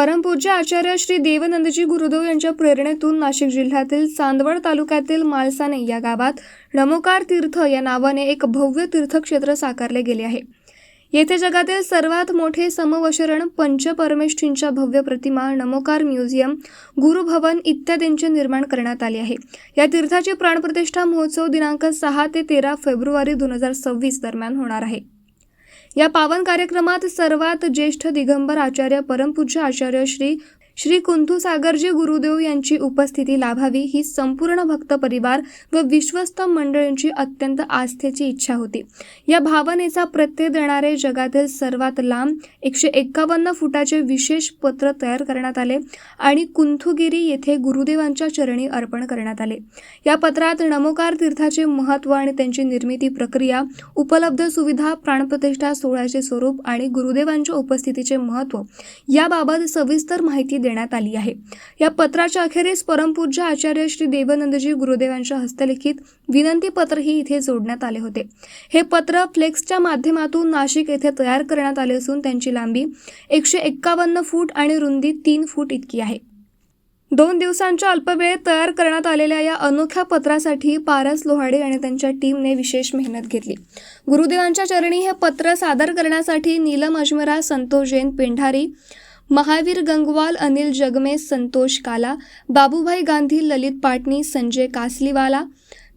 परमपूज्य आचार्य श्री देवनंदजी गुरुदेव यांच्या प्रेरणेतून नाशिक जिल्ह्यातील चांदवड तालुक्यातील मालसाने या गावात नमोकार तीर्थ या नावाने एक भव्य तीर्थक्षेत्र साकारले गेले आहे. येथे जगातील सर्वात मोठे समवशरण पंचपरमेष्ठींच्या भव्य प्रतिमा नमोकार म्युझियम गुरुभवन इत्यादींचे निर्माण करण्यात आले आहे. या तीर्थाची प्राणप्रतिष्ठा महोत्सव दिनांक सहा ते तेरा फेब्रुवारी दोन हजार सव्वीस दरम्यान होणार आहे. या पावन कार्यक्रमात सर्वात ज्येष्ठ दिगंबर आचार्य परमपूज्य आचार्य श्री श्री कुंथूसागरजी गुरुदेव यांची उपस्थिती लाभावी ही संपूर्ण भक्त परिवार व विश्वस्त मंडळींची अत्यंत आस्थेची इच्छा होती. या भावनेचा प्रत्यय देणारे जगातील सर्वात लांब एकशे एक्कावन्न फुटाचे विशेष पत्र तयार करण्यात आले आणि कुंथुगिरी येथे गुरुदेवांच्या चरणी अर्पण करण्यात आले. या पत्रात नमोकार तीर्थाचे महत्त्व आणि त्यांची निर्मिती प्रक्रिया उपलब्ध सुविधा प्राणप्रतिष्ठा सोहळ्याचे स्वरूप आणि गुरुदेवांच्या उपस्थितीचे महत्त्व याबाबत सविस्तर माहिती देण्यात आली आहे. या पत्राच्या अखेरीस परमपूज्य आचार्य श्री देवानंदजी गुरुदेवांच्या हस्तलिखित विनंती पत्रही इथे जोडण्यात आले होते. हे पत्र फ्लेक्सच्या माध्यमातून नाशिक येथे तयार करण्यात आले असून त्यांची लांबी एकशे एक्कावन्न फूट आणि रुंदी तीन फूट इतकी आहे. दोन दिवसांच्या अल्पवेळेत तयार करण्यात आलेल्या या अनोख्या पत्रासाठी पारस लोहाडे आणि त्यांच्या टीमने विशेष मेहनत घेतली. गुरुदेवांच्या चरणी हे पत्र सादर करण्यासाठी नीलम अजमेरा संतोष जैन पेंढारी महावीर गंगवाल अनिल जगमे संतोष काला बाबूभाई गांधी ललित पाटणी संजय कासलीवाला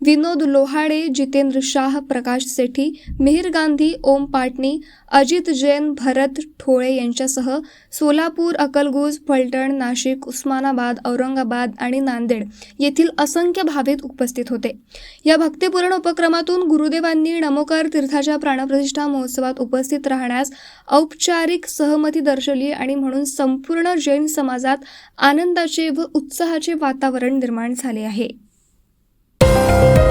विनोद लोहाडे जितेंद्र शाह प्रकाश सेठी मिहिर गांधी ओम पाटणी अजित जैन भरत ठोळे यांच्यासह सोलापूर अकलगूज फलटण नाशिक उस्मानाबाद औरंगाबाद आणि नांदेड येथील असंख्य भाविक उपस्थित होते. या भक्तिपूर्ण उपक्रमातून गुरुदेवांनी नमोकार तीर्थाच्या प्राणप्रतिष्ठा महोत्सवात उपस्थित राहण्यास औपचारिक सहमती दर्शवली आणि म्हणून संपूर्ण जैन समाजात आनंदाचे व उत्साहाचे वातावरण निर्माण झाले आहे. Bye.